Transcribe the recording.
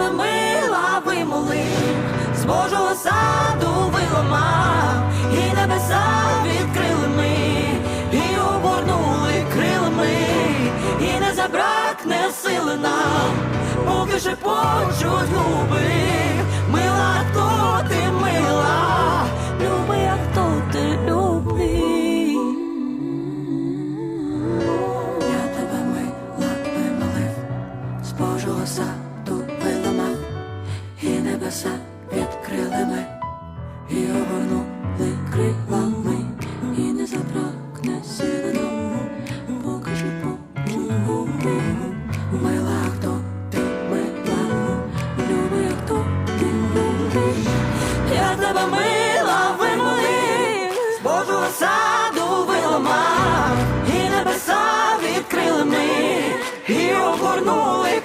тебе мила вимолив, з Божого саду виламав, і небеса відкрили ми, і оборнули крилами, і не забракне сили нам, поки шепочуть губи, мила, хто ти мила, люби, як хто ти любий. Я тебе мила вимолив, з Божого саду небеса відкрили ми, і обернули крилами, і не забракне сили нам, поки ж губи. Мила, хто ти мила, люби, як хто ти любиш. Я тебе мила вимолив, з Божого саду виламав, і небеса відкрили ми, і обгорнули